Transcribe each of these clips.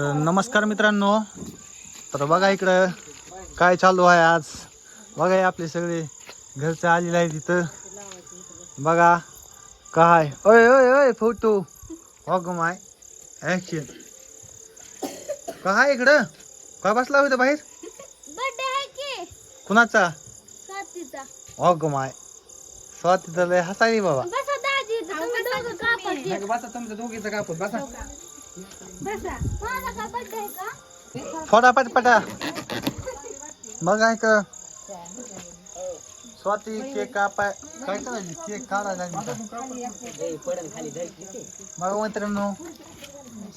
नमस्कार मित्रांनो. तर बघा इकडं काय चालू आहे आज. बघा हे आपले सगळे घरचे आलेले आहे तिथं बघा काय. ओय ओय ओय फोटो. अग माय. ऍक्शन काय इकडं? काय बसला होता बाहेर? बर्थडे आहे की? कुणाचा? स्वातीचा. अग माय. स्वाती तर लय हसायली बाबा. बसा दाजी इथं तुम्ही दोघं कापा केक. बसा तुमच्या दोघीचं कापूस बसा. बसा माझा का बर्थडे आहे का? फोडा पटपटा बघा एक स्वाती केक कापाय काय करायची? केक काढायला का? बघा मित्रांनो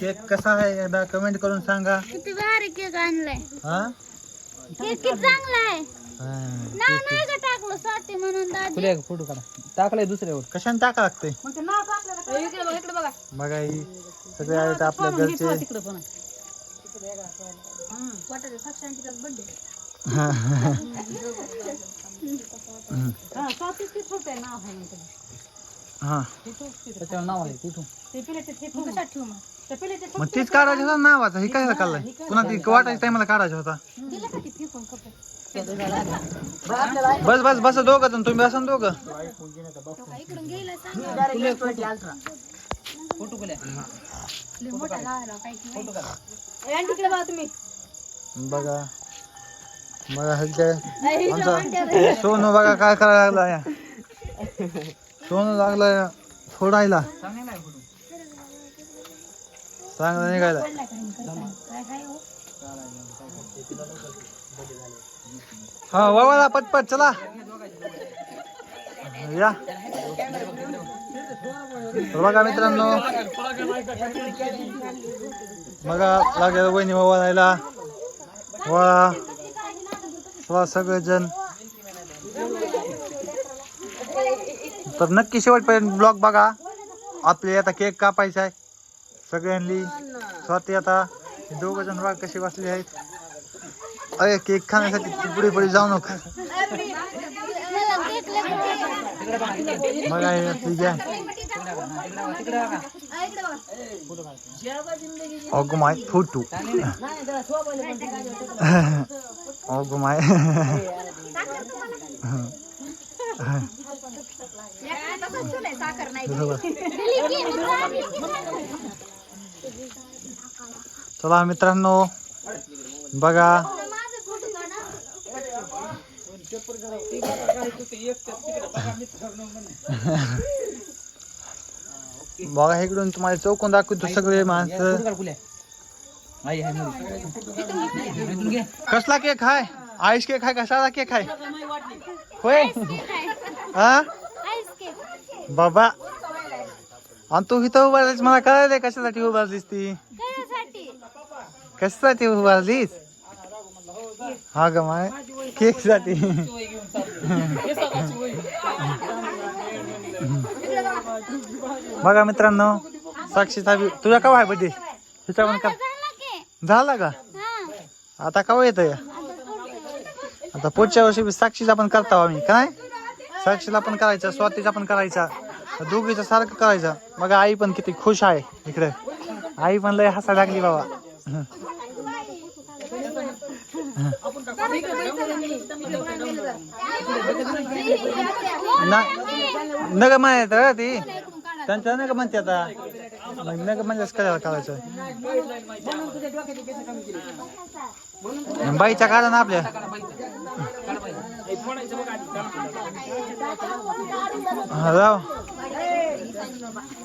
केक कसा आहे एकदा कमेंट करून सांगा. किती भारी केक आणलाय. हा? केक किती चांगला आहे. हा. नाव नाही का टाकलं स्वाती म्हणून तुला एक फ़ोटो काढा. टाकलाय दुसऱ्यावर. कशाने टाका लागते बघा ही सगळे आहेत आपल्या घरचे. तिकडे पण. हा. हा. त्याच्यावर नाव आहे तिथून मग तीच काढायचं होता नावाचा हे काय काढलाय? पुन्हा ती वाटायच्या टायमाला काढायचा होता. बस बस बस दोघं जण तुम्ही बसा दोघं. बघा. बघा हे आमचा सोनू बघा काय करायला लागला या सोनू लागलाय फोडायला. चांगला निघायला. हा वावाला पटपट चला. या. बघा मित्रांनो बघा लागेल वहिनी वावायला वा वा सगळेजण. तर नक्की शेवटपर्यंत ब्लॉग बघा. आपले आता केक कापायचा आहे. सगळ्यांनी. स्वाती आता. दोघ जण बघा कसे बसले आहेत. अरे केक खाण्यासाठी तू पुढे पुढे जाऊ नका मला केक लग्न बघा हे आपली घ्या अगो माय फोटो अगो माय चला मित्रांनो बघा बघा इकडून तुम्हाला चौकून दाखवतो सगळे माणसं. कसला केक आहे आईस केक आहे का? साधा केक आहे होय? हा बाबा. आणि तू इथं उभारलीस मला कळायलंय कशासाठी उभारलीस ती. कशासाठी उभारलीस? हा ग माय केकसाठी. बघा मित्रांनो साक्षी साहेब तुझा कवा आहे बर्थडे हिचा पण का झाला का? आता कवा येत आता पुढच्या वर्षी साक्षीचा पण करता आम्ही काय? साक्षीला पण करायचा स्वातीचा पण करायचा दोघीचा सारखं करायचं. बघा आई पण किती खुश आहे इकडे. आई पण लय हसायला लागली बाबा. नग म्हणत रे ती? त्यांच्या नग म्हणते आता. मग नग म्हणल्यास करायला करायचं बाईच्या काढा ना आपल्या.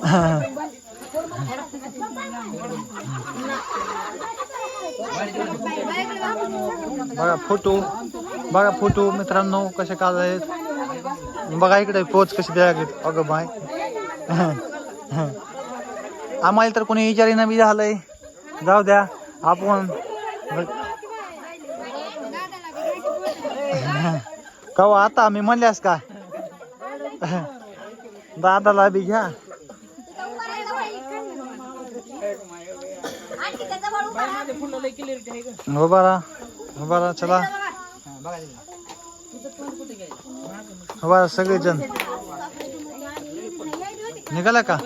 हा, बघा फोटो बघा फोटो मित्रांनो कसे काढायत बघा इकडे पोच कशी द्यायला अगं बाय आम्हाला तर कोणी विचारी बी झालंय. जाऊ द्या आपण. कवा आता मी म्हणल्यास का? दादाला बी घ्या. हो बारा हो बारा चला। हो बारा सगळेजण। निघाला का?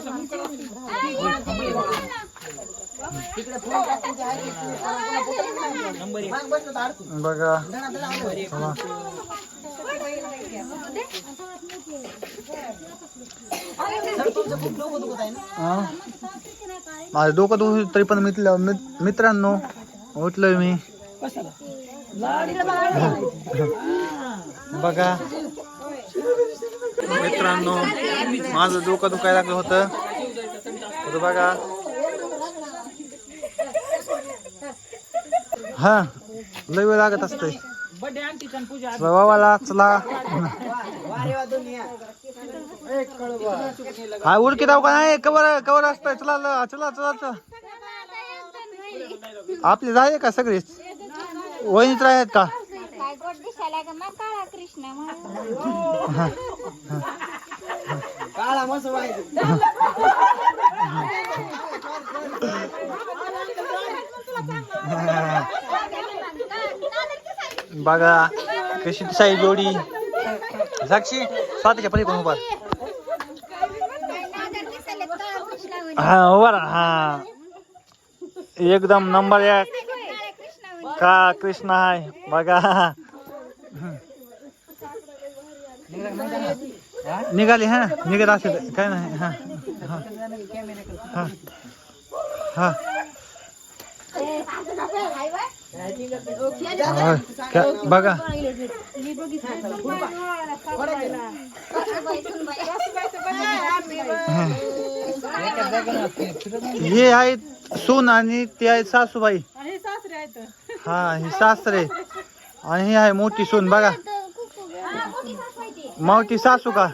बघा. माझं डोकं दुखत तरी पण मित्र मित- मित्रांनो उठलोय मी बघा मित्रांनो माझं डोकं दुखायला लागलं होतं तर बघा हा लय वेळ लागत असते बाबाला चला हा उडकी दाव का नाही कवर कवर असतंय. चला ल- चला चला चला. आपले जाय का सगळेच वहिनीच आहेत का? काय गोड दिसायला का मग काळा कृष्ण बघा कशी साई जोडी. साक्षी स्वातीच्या पली कोण उभा हा उभा हा. एकदम नंबर एक. का कृष्ण आहे? बघा. निघाली हा. निघत असेल. काय नाही हा. हा. हा. बघा. हे आहेत सून आणि ते आहेत सासूबाई. हा ही सासरे. आणि ही आहे मोठी सून बघा. मोठी सासू का?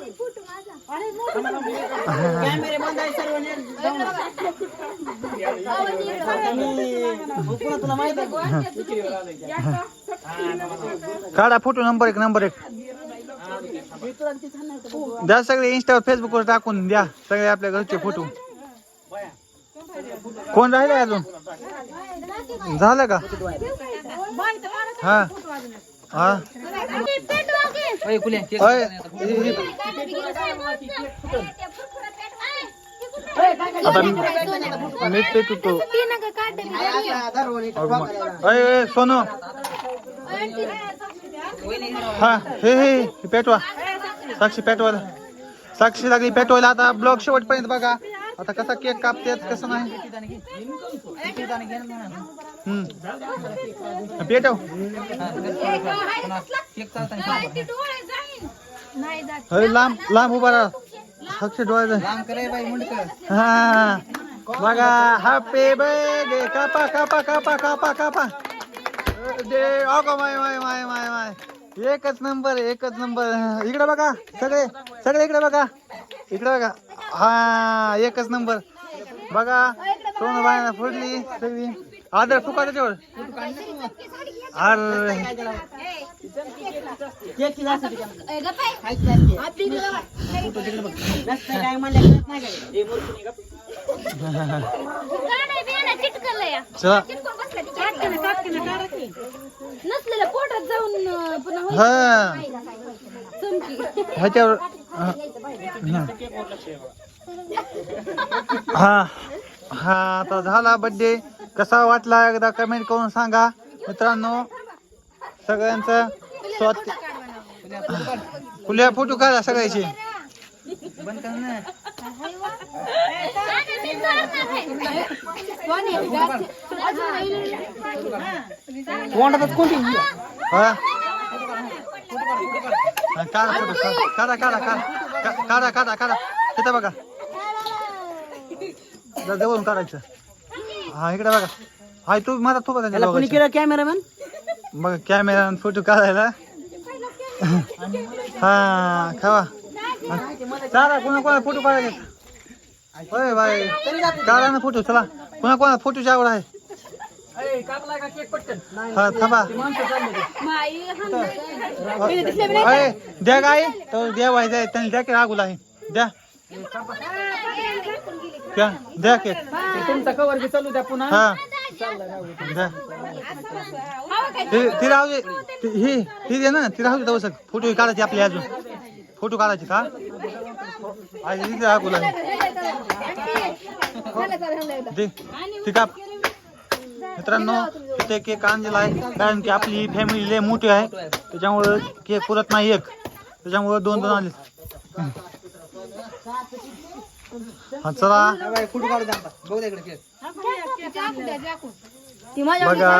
काढा फोटो नंबर एक नंबर एक. द्या सगळे इंस्टावर फेसबुकवर टाकून द्या. सगळे आपल्या घरचे फोटो कोण राहिले अजून? झालं का? हा. हा. हि- हि- आता? पेटू तो सोनू. हा हे हे पेटवा. साक्षी पेटवायला. साक्षी लागली पेटवायला. आता ब्लॉग शेवटपर्यंत बघा. आता कसा केक कापतेत कसं नाही. हम्म. पेटव. केक लांब लांब उभा राहा. साक्षी डोळ्याचं हा. बघा हॅपी बर्थडे कापा कापा कापा कापा कापा. दे अगो माय माय माय माय माय. एकच नंबर एकच नंबर. इकडे बघा सगळे सगळे इकडे बघा. इकडे बघा. हा एकच नंबर. बघा सोनं बायना फोडली सगळी. आदर फुका त्याच्यावर. अरे. चला. नसलेल्या पोटात जाऊन पुन्हा होईल. हा. चमकी. ह्याच्यावर हा. हा. आता झाला बर्थडे कसा वाटला एकदा कमेंट करून सांगा. मित्रांनो सगळ्यांचं स्वत फुल्या फोटो काढा सगळ्याचे. हा? हा, काढा फोटो काढा काढा काढा काढा काढा काढा. तिथं बघा. जवळून काढायचं. हा इकडे बघा. हाय तू मला तू बघा. कॅमेरामॅन बघा कॅमेरा फोटो काढायला. हा खावा. चाला कोणा कोणा फोटो काढायचे होय बाय काढा ना फोटो चला कोणा कोणा फोटोची आवड आहे हा. थांबा अय द्या गाय तो द्या व्हायचं आहे त्यांनी द्या की रागुला आहे द्या द्या द्या केक तुमचा कवर बी चालू द्या पुन्हा हा द्या ती ती राहू दे ही ही दे ना ती राहू दे तवसक फोटो काढायची आपली अजून. फ़ोटो काढायचे का? आज इथे रागुला आहे दे ती मित्रांनो इथे केक आणलेला आहे. कारण की आपली फॅमिली लय मोठी आहे. त्याच्यामुळं केक पुरत नाही एक. त्याच्यामुळं दोन दोन आले. हा चला. फ़ोटो काढू इकडे. ती बघा.